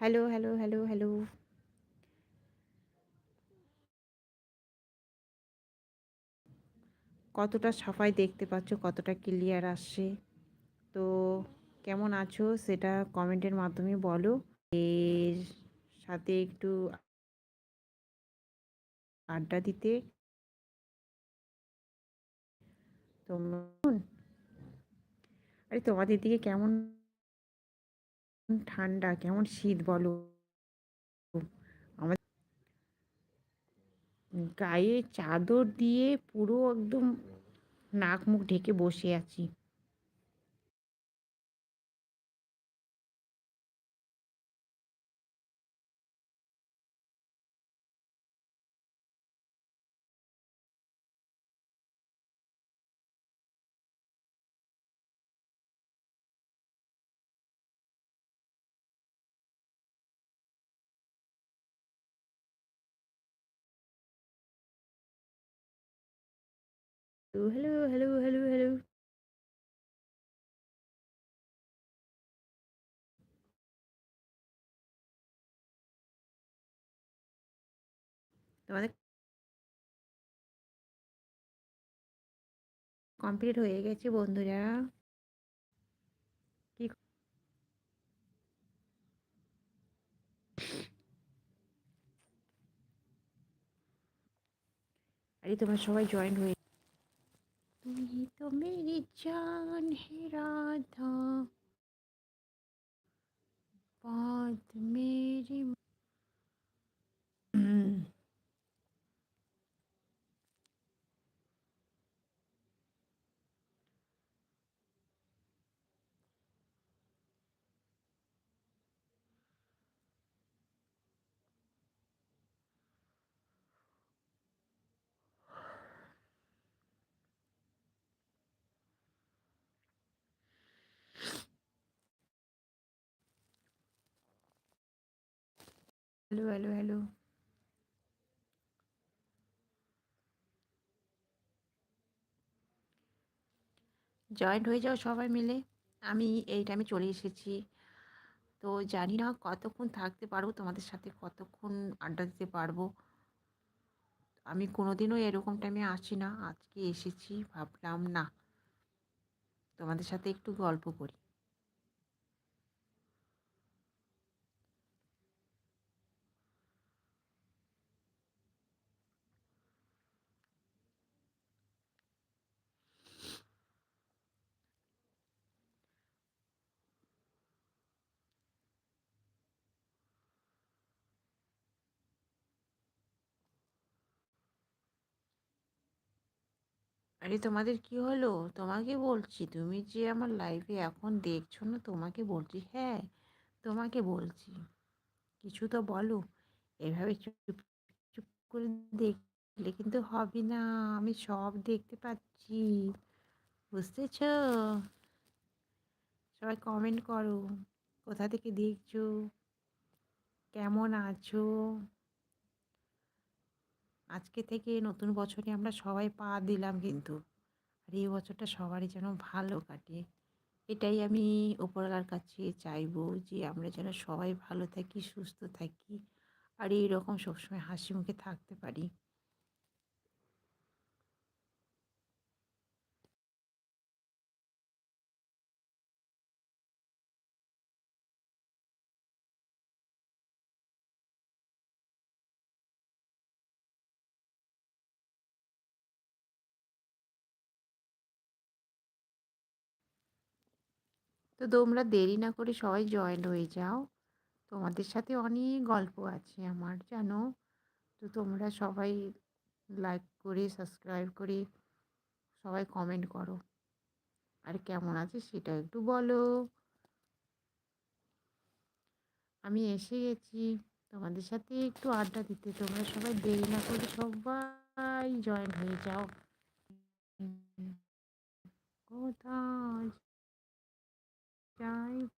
Hello hello hello hello. কতটা সাফাই দেখতে পাচ্ছ, কতটা ক্লিয়ার আসছে। তো কেমন আছো সেটা কমেন্টের মাধ্যমে বলো। এর সাথে একটু আড্ডা দিতে। তোমরা আরে তোমাদের দিকে কেমন ঠান্ডা, কেমন শীত বলো? আমার গায়ে চাদর দিয়ে পুরো একদম নাক মুখ ঢেকে বসে আছি। হ্যালো হ্যালো হ্যালো হ্যালো তোমাদের কমপ্লিট হয়ে গেছে বন্ধুরা। কি আরে তোমরা সবাই জয়েন হয়ে তুই তো মেরি জান হে Radha hello hello hello joint হয়ে যাও সবাই মিলে। আমি এই টাইমে চলে এসেছি। তো জানি না কতক্ষণ থাকতে পারব, তোমাদের সাথে কতক্ষণ আড্ডা দিতে পারব। আমি কোনোদিনও এরকম টাইমে আসি না। আজকে এসেছি, ভাবলাম না। তোমাদের সাথে একটু গল্প করি। আরে তোমাদের কি হলো? তোমাকে বলছি, তুমি যে আমার লাইফে এখন দেখছ না, তোমাকে বলছি হ্যাঁ তোমাকে বলছি। কিছু তো বলো। এভাবে চুপ চুপ করে দেখলে কিন্তু হবে না। আমি সব দেখতে পাচ্ছি। বুঝতেছ? সবাই কমেন্ট করো। কোথা থেকে দেখছ? কেমন আছো? আজকে থেকে নতুন বছরে আমরা সবাই পা দিলাম কিন্তু। আর এই বছরটা সবারই যেন ভালো কাটে। এটাই আমি উপরওয়ালার কাছে চাইব যে আমরা যেন সবাই ভালো থাকি, সুস্থ থাকি। আর এই রকম সবসময় হাসি মুখে থাকতে পারি। তো তোমরা দেরি না করে সবাই জয়েন হয়ে যাও। তোমাদের সাথে অনেক গল্প আছে আমার, জানো? তো তোমরা সবাই লাইক করে সাবস্ক্রাইব করে সবাই কমেন্ট করো। আর কেমন আছে সেটা একটু বলো। আমি এসে গেছি। তোমাদের সাথে একটু আড্ডা দিতে। তোমরা সবাই দেরি না করে সবাই জয়েন হয়ে যাও। কোথায়? time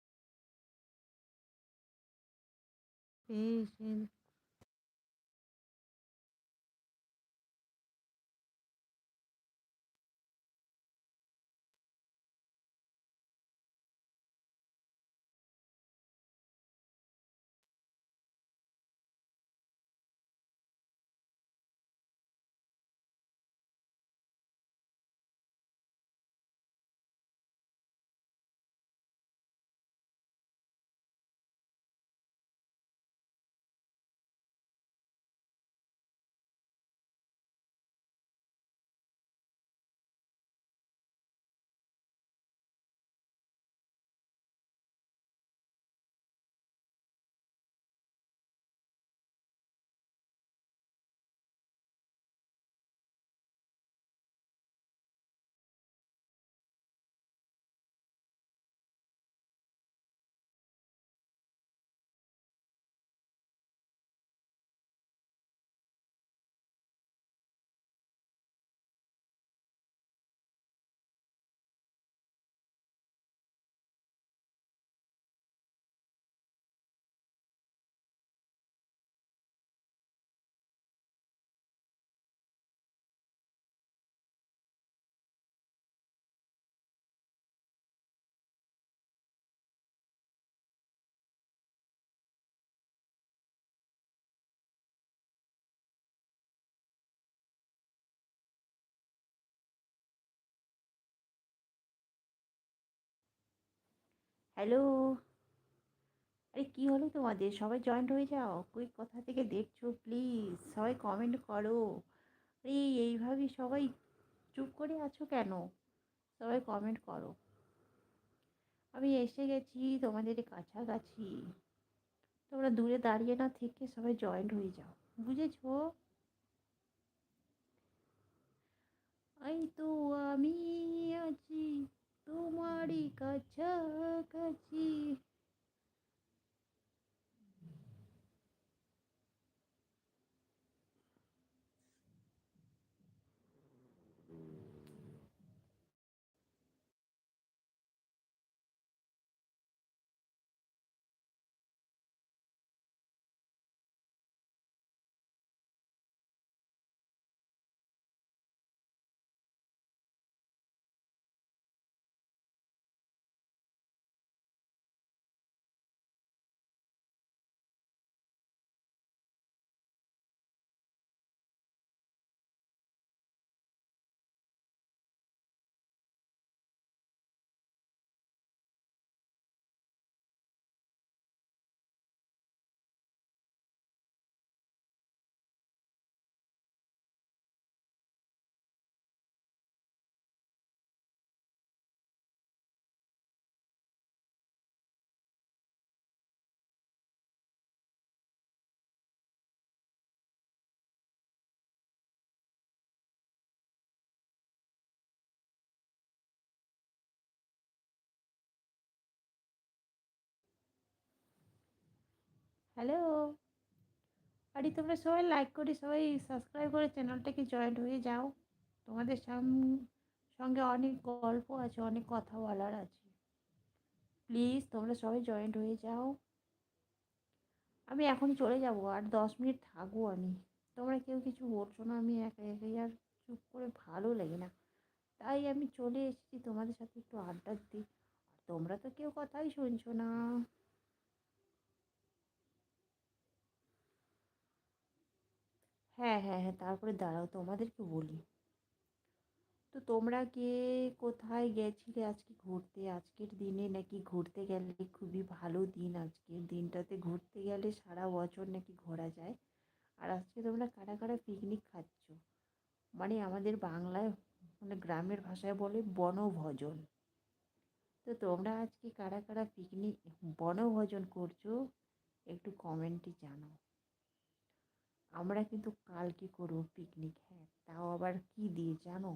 patience হ্যালো আরে, কি হলো তোমাদের? সবাই জয়েন্ট হয়ে যাও। কই, কোথা থেকে দেখছ? প্লিজ সবাই কমেন্ট করো। আরে, এইভাবে সবাই চুপ করে আছো কেন? সবাই কমেন্ট করো। আমি এসে গেছি তোমাদের কাছাকাছি। তোমরা দূরে দাঁড়িয়ে না থেকে সবাই জয়েন্ট হয়ে যাও। বুঝেছ? এই তো আমি আছি। তোমারই কাছাকাছি হ্যালো? আরে, তোমরা সবাই লাইক করে, সবাই সাবস্ক্রাইব করে চ্যানেলটাকে জয়েন্ট হয়ে যাও। তোমাদের সঙ্গে অনেক গল্প আছে, অনেক কথা বলার আছে। প্লিজ তোমরা সবাই জয়েন্ট হয়ে যাও। আমি এখন চলে যাব, আর দশ মিনিট থাকব আমি। তোমরা কেউ কিছু বলছো না, আমি একা একাই, আর চুপ করে ভালো লাগে না। তাই আমি চলে এসেছি তোমাদের সাথে একটু আড্ডা আর তোমরা তো কেউ কথাই শুনছো না। হ্যাঁ হ্যাঁ হ্যাঁ তারপরে দাঁড়াও তোমাদেরকে বলি। তো তোমরা কে কোথায় গেছিলে আজকে ঘুরতে? আজকের দিনে নাকি ঘুরতে গেলে খুবই ভালো দিন আজকের দিনটাতে। ঘুরতে গেলে সারা বছর নাকি ঘোরা যায়। আর আজকে তোমরা কারা কারা পিকনিক খাচ্ছ? মানে আমাদের বাংলায় মানে গ্রামের ভাষায় বলে বনভোজন। তো তোমরা আজকে কারা কারা পিকনিক বনভোজন করছ? একটু কমেন্টে জানাও। আমরা কিন্তু কালকে করব পিকনিক হ্যাঁ তাও আবার কি দিয়ে জানো?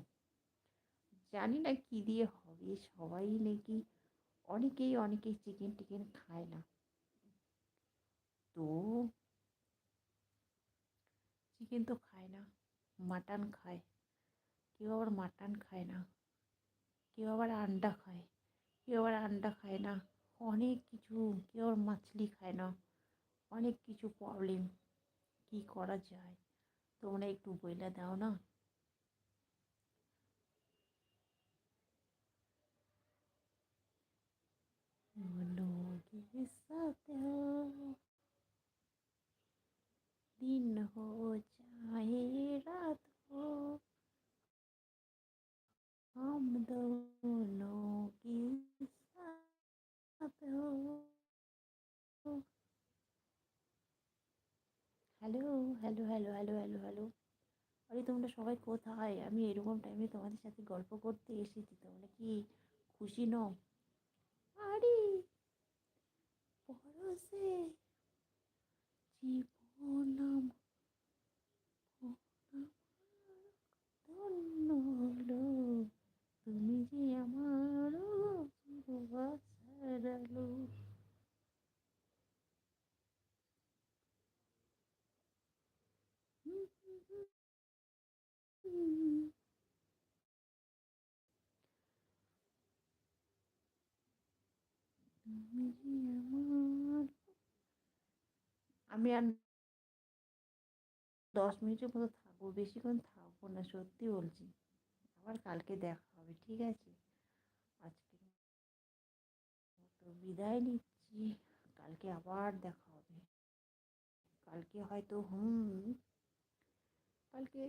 জানি না কী দিয়ে হবে, সবাই নাকি অনেকেই অনেকেই চিকেন টিকেন খায় না। তো চিকেন তো খায় না মাটন খায়। কেউ আবার মাটন খায় না, কেউ আবার আন্ডা খায়, কেউ আবার আন্ডা খায় না, অনেক কিছু, কেউ আবার মাছলি খায় না, অনেক কিছু প্রবলেম কী করা যায় তোমরা একটু বইলা দাও না मनोगे सत्या दिन हो चाहे रात हो हम दोनों की साथ हो hello hello hello hello hello hello আরে, তোমরা সবাই কোথায়? আমি এরকম টাইমে তোমাদের সাথে গল্প করতে এসেছি, তোমরা কি খুশি নও? আরে পরশে জীবন ধন্য হলো। তুমি যে আমার ভাষার আলো তুমি যে আমার আমি আর দশ মিনিটের মতো থাকব, বেশিক্ষণ থাকব না, সত্যি বলছি। আবার কালকে দেখা হবে, ঠিক আছে? আজকে তো বিদায় নিচ্ছি, কালকে আবার দেখা হবে। কালকে হয়তো হুম, কালকে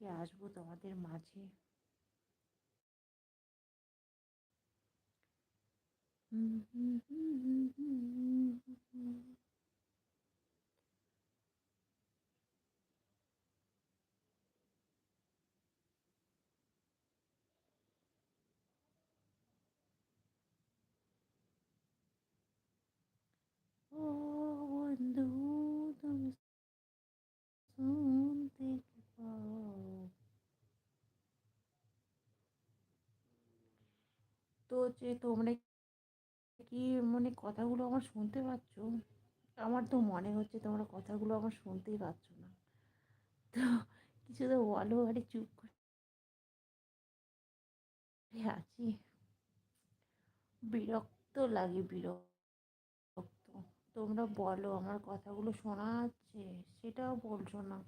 কালকে আসব তোমাদের মাঝে। ও বন্ধু তুমি শুনতে কি পাও তো যে তোমরা কি মানে কথাগুলো আমার শুনতে পাচ্ছ? আমার তো মনে হচ্ছে তোমরা কথাগুলো আমার শুনতেই পাচ্ছ না। তো কিছু তো বলো, আরে চুপ করে। আছি। বিরক্ত লাগে, বিরক্ত। তোমরা বলো, আমার কথাগুলো শোনা যাচ্ছে? সেটাও বলছো না।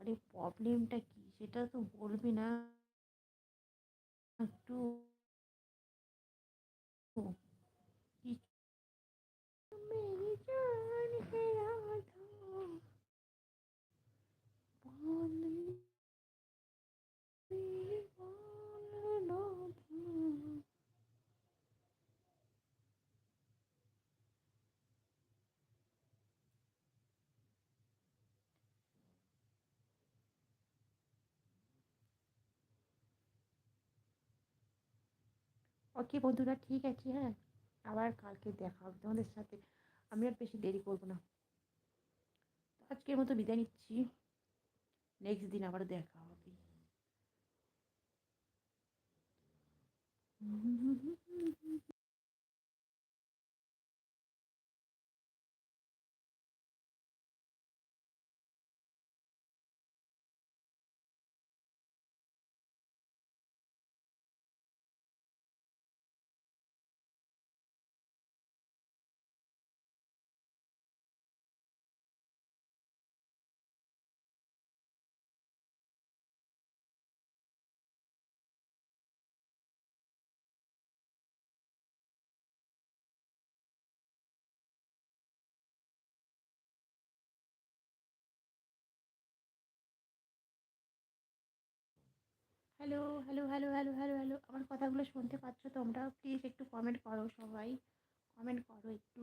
আরে প্রবলেমটা কি? সেটা তো বলবি না। একটু কিছু ওকে বন্ধুরা, ঠিক আছে হ্যাঁ? আবার কালকে দেখা হবে তোমাদের সাথে। আমি আর বেশি দেরি করব না। আজকের মতো বিদায় নিচ্ছি। নেক্সট দিন আবার দেখা হবে। Hello hello hello hello hello hello আমার কথাগুলো শুনতে পাচ্ছ তোমরা প্লিজ একটু কমেন্ট করো সবাই। কমেন্ট করো একটু।